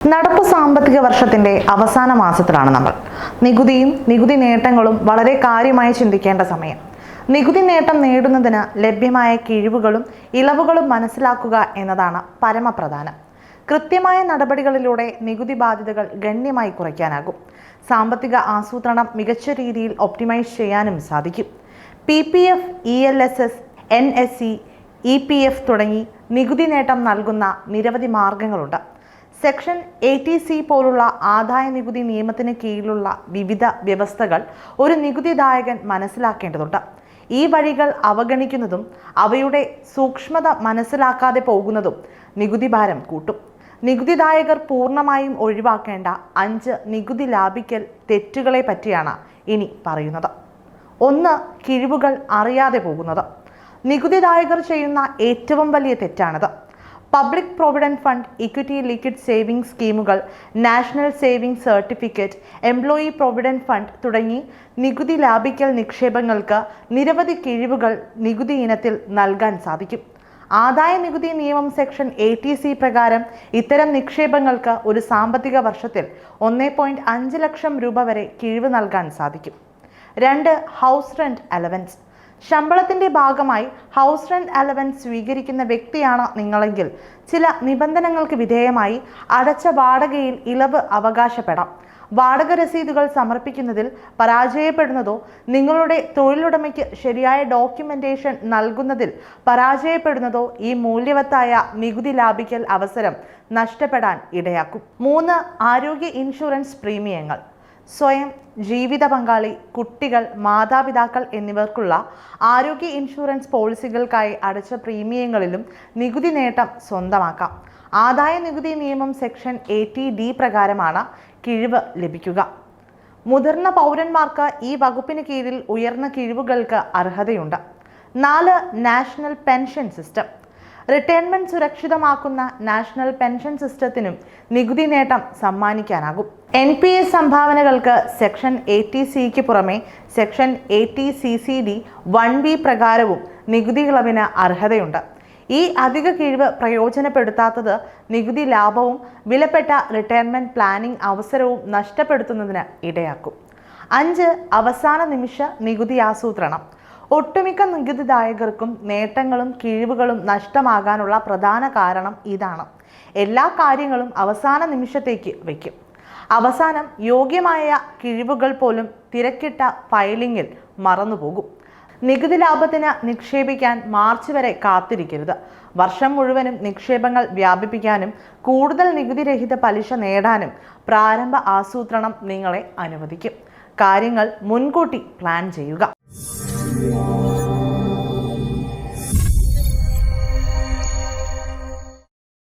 നടപ്പ് സാമ്പത്തിക വർഷത്തിന്റെ അവസാന മാസത്തിലാണ് നമ്മൾ. നികുതിയും നികുതി നേട്ടങ്ങളും വളരെ കാര്യമായി ചിന്തിക്കേണ്ട സമയം. നികുതി നേട്ടം നേടുന്നതിന് ലഭ്യമായ കിഴിവുകളും ഇളവുകളും മനസ്സിലാക്കുക എന്നതാണ് പരമപ്രധാനം. കൃത്യമായ നടപടികളിലൂടെ നികുതി ബാധ്യതകൾ ഗണ്യമായി കുറയ്ക്കാനാകും. സാമ്പത്തിക ആസൂത്രണം മികച്ച രീതിയിൽ ഒപ്റ്റിമൈസ് ചെയ്യാനും സാധിക്കും. P P F E L S S N S E P F തുടങ്ങി നികുതി നേട്ടം നൽകുന്ന നിരവധി മാർഗങ്ങളുണ്ട്. സെക്ഷൻ എ ടി സി പോലുള്ള ആദായ നികുതി നിയമത്തിന് കീഴിലുള്ള വിവിധ വ്യവസ്ഥകൾ ഒരു നികുതിദായകൻ മനസ്സിലാക്കേണ്ടതുണ്ട്. ഈ വഴികൾ അവഗണിക്കുന്നതും അവയുടെ സൂക്ഷ്മത മനസ്സിലാക്കാതെ പോകുന്നതും നികുതി ഭാരം കൂട്ടും. നികുതിദായകർ പൂർണമായും ഒഴിവാക്കേണ്ട അഞ്ച് നികുതി ലാഭിക്കൽ തെറ്റുകളെ പറ്റിയാണ് ഇനി പറയുന്നത്. ഒന്ന് കിഴിവുകൾ അറിയാതെ പോകുന്നത്. നികുതിദായകർ ചെയ്യുന്ന ഏറ്റവും വലിയ തെറ്റാണിത്. Public provident fund equity liquid saving സ്കീമുകൾ national saving certificate employee provident fund തുടങ്ങി നികുതി ലാഭിക്കൽ നിക്ഷേപങ്ങൾക്ക് നിരവധി കിഴിവുകൾ നികുതി ഇനത്തിൽ നൽകാൻ സാധിക്കും. ആദായ നികുതി നിയമം സെക്ഷൻ എ ടി സി പ്രകാരം ഇത്തരം നിക്ഷേപങ്ങൾക്ക് ഒരു സാമ്പത്തിക വർഷത്തിൽ ഒന്നേ പോയിന്റ് അഞ്ച് ലക്ഷം രൂപ വരെ കിഴിവ് നൽകാൻ സാധിക്കും. രണ്ട് ഹൗസ് റെന്റ് അലവൻസ്. ശമ്പളത്തിന്റെ ഭാഗമായി ഹൗസ് റെന്റ് അലവൻസ് സ്വീകരിക്കുന്ന വ്യക്തിയാണ് നിങ്ങളെങ്കിൽ. ചില നിബന്ധനകൾക്ക് വിധേയമായി അടച്ച വാടകയിൽ ഇളവ് അവകാശപ്പെടാം. വാടക രസീതുകൾ സമർപ്പിക്കുന്നതിൽ പരാജയപ്പെടുന്നതോ നിങ്ങളുടെ തൊഴിലുടമയ്ക്ക് ശരിയായ ഡോക്യുമെന്റേഷൻ നൽകുന്നതിൽ പരാജയപ്പെടുന്നതോ ഈ മൂല്യവത്തായ നികുതി ലാഭിക്കൽ അവസരം നഷ്ടപ്പെടാൻ ഇടയാക്കും. മൂന്ന് ആരോഗ്യ ഇൻഷുറൻസ് പ്രീമിയങ്ങൾ. സ്വയം ജീവിത പങ്കാളി കുട്ടികൾ മാതാപിതാക്കൾ എന്നിവർക്കുള്ള ആരോഗ്യ ഇൻഷുറൻസ് പോളിസികൾക്കായി അടച്ച പ്രീമിയങ്ങളിലും നികുതി നേട്ടം സ്വന്തമാക്കാം. ആദായ നികുതി നിയമം സെക്ഷൻ എ ടി ഡി പ്രകാരമാണ് കിഴിവ് ലഭിക്കുക. മുതിർന്ന പൗരന്മാർക്ക് ഈ വകുപ്പിന് കീഴിൽ ഉയർന്ന കിഴിവുകൾക്ക് അർഹതയുണ്ട്. നാല് നാഷണൽ പെൻഷൻ സിസ്റ്റം. റിട്ടയർമെന്റ് സുരക്ഷിതമാക്കുന്ന നാഷണൽ പെൻഷൻ സിസ്റ്റത്തിനും നികുതി നേട്ടം സമ്മാനിക്കാനാകും. എൻ പി എസ് സംഭാവനകൾക്ക് സെക്ഷൻ എ ടി സിക്ക് പുറമെ section eighty C C D one B പ്രകാരവും നികുതി ഇളവിന് അർഹതയുണ്ട്. ഈ അധിക കിഴിവ് പ്രയോജനപ്പെടുത്താത്തത് നികുതി ലാഭവും വിലപ്പെട്ട റിട്ടയർമെന്റ് പ്ലാനിംഗ് അവസരവും നഷ്ടപ്പെടുത്തുന്നതിന് ഇടയാക്കും. അഞ്ച് അവസാന നിമിഷ നികുതി ആസൂത്രണം. ഒട്ടുമിക്ക നികുതിദായകർക്കും നേട്ടങ്ങളും കിഴിവുകളും നഷ്ടമാകാനുള്ള പ്രധാന കാരണം ഇതാണ്. എല്ലാ കാര്യങ്ങളും അവസാന നിമിഷത്തേക്ക് വയ്ക്കും. അവസാനം യോഗ്യമായ കിഴിവുകൾ പോലും തിരക്കിട്ട ഫയലിംഗിൽ മറന്നുപോകും. നികുതി ലാഭത്തിന് നിക്ഷേപിക്കാൻ മാർച്ച് വരെ കാത്തിരിക്കരുത്. വർഷം മുഴുവനും നിക്ഷേപങ്ങൾ വ്യാപിപ്പിക്കാനും കൂടുതൽ നികുതിരഹിത പലിശ നേടാനും പ്രാരംഭ ആസൂത്രണം നിങ്ങളെ അനുവദിക്കും. കാര്യങ്ങൾ മുൻകൂട്ടി പ്ലാൻ ചെയ്യുക. Música